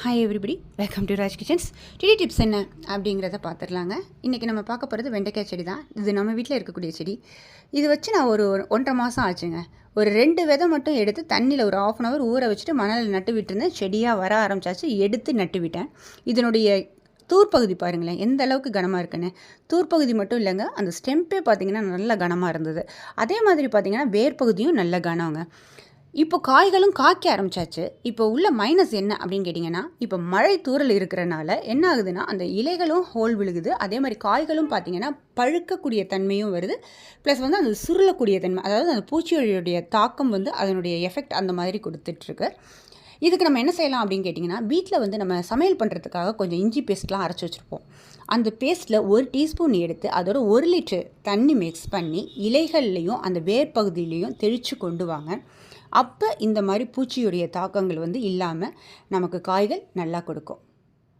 Hi everybody welcome to Raj kitchens DD tips என்ன அப்படிங்கிறத பார்த்துடலாங்க. இன்றைக்கி நம்ம பார்க்க போகிறது வெண்டைக்காய் செடி தான். இது நம்ம வீட்டில் இருக்கக்கூடிய செடி. இது வச்சு நான் ஒரு ஒன்றரை மாதம் ஆச்சுங்க. ஒரு ரெண்டு விதை மட்டும் எடுத்து தண்ணியில் ஒரு ஆஃப் அன் ஹவர் ஊற வச்சுட்டு மணலில் நட்டு விட்டுருந்தேன். செடியாக வர ஆரம்பிச்சாச்சு. எடுத்து நட்டு விட்டேன். இதனுடைய தூர்ப்பகுதி பாருங்களேன். எந்த அளவுக்கு கனமாக இருக்குன்னு. தூர்ப்பகுதி மட்டும் இல்லைங்க. அந்த ஸ்டெம்பே பார்த்தீங்கன்னா நல்ல கனமாக இருந்தது. அதே மாதிரி பார்த்தீங்கன்னா வேர்ப்பகுதியும் நல்ல கனங்க. இப்போ காய்களும் காய்க்க ஆரம்பிச்சாச்சு. இப்போ உள்ள மைனஸ் என்ன அப்படின்னு கேட்டிங்கன்னா இப்போ மழை தூரல் இருக்கிறனால என்ன ஆகுதுன்னா அந்த இலைகளும் ஹோல் விழுகுது. அதே மாதிரி காய்களும் பார்த்தீங்கன்னா பழுக்கக்கூடிய தன்மையும் வருது. ப்ளஸ் வந்து அந்த சுருளக்கூடிய தன்மை அதாவது அந்த பூச்சியோடைய தாக்கம் வந்து அதனுடைய எஃபெக்ட் அந்த மாதிரி கொடுத்துட்ருக்கு இதுக்கு நம்ம என்ன செய்யலாம் அப்படின்னு கேட்டிங்கன்னா வீட்டில் வந்து நம்ம சமையல் பண்ணுறதுக்காக கொஞ்சம் இஞ்சி பேஸ்ட்லாம் அரைச்சி வச்சுருப்போம். அந்த பேஸ்ட்டில் ஒரு டீஸ்பூன் எடுத்து அதோட ஒரு லிட்டர் தண்ணி மிக்ஸ் பண்ணி இலைகள்லேயும் அந்த வேர் பகுதியிலையும் தெளித்து கொண்டு வாங்க. அப்போ இந்த மாதிரி பூச்சியுடைய தாக்கங்கள் வந்து இல்லாமல் நமக்கு காய்கள் நல்லா கொடுக்கும்.